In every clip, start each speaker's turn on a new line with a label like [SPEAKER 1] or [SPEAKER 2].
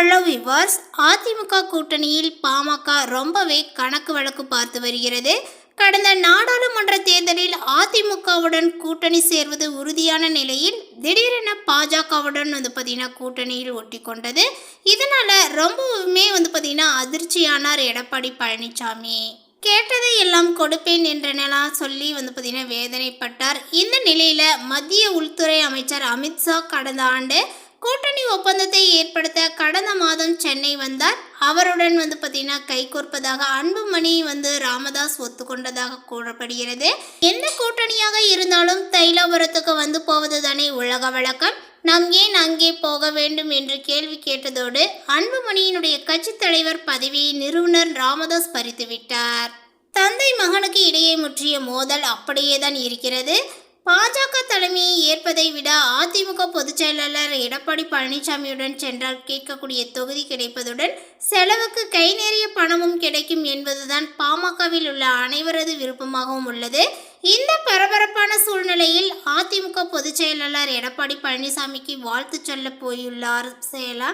[SPEAKER 1] Hello விவாஸ் அதிமுக கூட்டணியில் பாமக ரொம்பவே கணக்கு வழக்கு பார்த்து வருகிறது. கடந்த நாடாளுமன்ற தேர்தலில் அதிமுகவுடன் கூட்டணி சேர்வது உறுதியான நிலையில் திடீரென பாஜகவுடன் வந்து பார்த்தீங்கன்னா கூட்டணியில் ஒட்டி கொண்டது. இதனால் ரொம்பவுமே வந்து பார்த்திங்கன்னா அதிர்ச்சியானார் எடப்பாடி பழனிசாமி கேட்டதை எல்லாம் கொடுப்பேன் என்றனெல்லாம் சொல்லி வந்து பார்த்தீங்கன்னா வேதனைப்பட்டார். இந்த நிலையில் மத்திய உள்துறை அமைச்சர் அமித்ஷா கடந்த ஆண்டு ஒப்பந்தத்தை ஏற்படுத்த கடந்த மாதம் சென்னை வந்தார். அவருடன் வந்து பார்த்தீங்கன்னா கைகோர்ப்பதாக அன்புமணி வந்து ராமதாஸ் ஒத்துக்கொண்டதாக கூறப்படுகிறது. எந்த கூட்டணியாக இருந்தாலும் தைலாபுரத்துக்கு வந்து போவது தானே உலக வழக்கம். நாம் ஏன் அங்கே போக வேண்டும் என்று கேள்வி கேட்டதோடு அன்புமணியினுடைய கட்சித் தலைவர் பதவியை நிறுவனர் ராமதாஸ் பறித்து விட்டார். தந்தை மகனுக்கு இடையே முற்றிய மோதல் அப்படியே தான் இருக்கிறது. பாஜக தலைமையை ஏற்பதை விட அதிமுக பொதுச் செயலாளர் எடப்பாடி பழனிசாமியுடன் சென்றால் கேட்கக்கூடிய தொகுதி கிடைப்பதுடன் செலவுக்கு கை நிறைய பணமும் கிடைக்கும் என்பதுதான் பாமகவில் உள்ள அனைவரது விருப்பமாகவும் உள்ளது. இந்த பரபரப்பான சூழ்நிலையில் அதிமுக பொதுச் செயலாளர் எடப்பாடி பழனிசாமிக்கு வாழ்த்து சொல்ல போயுள்ளார் செயலா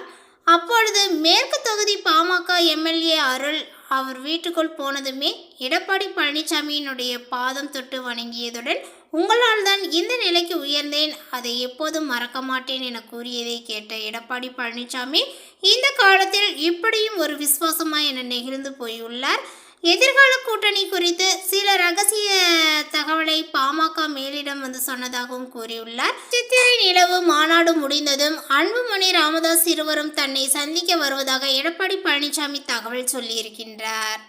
[SPEAKER 1] அப்பொழுது மேற்கு தொகுதி பாமக எம்எல்ஏ அருள் அவர் வீட்டுக்குள் போனதுமே எடப்பாடி பழனிசாமியினுடைய பாதம் தொட்டு வணங்கியதுடன் உங்களால் தான் இந்த நிலைக்கு உயர்ந்தேன் அதை எப்போதும் மறக்க மாட்டேன் என கூறியதை கேட்ட எடப்பாடி பழனிசாமி இந்த காலத்தில் இப்படியும் ஒரு விசுவாசமா என நெகிழ்ந்து போயுள்ளார்? எதிர்கால கூட்டணி குறித்து சில ரகசிய தகவலை பாமக மேலிடம் வந்து சொன்னதாகவும் கூறியுள்ளார். சித்திரை நிலவு மாநாடு முடிந்ததும் அன்புமணி ராமதாஸ் இருவரும் தன்னை சந்திக்க வருவதாக எடப்பாடி பழனிசாமி தகவல் சொல்லியிருக்கின்றார்.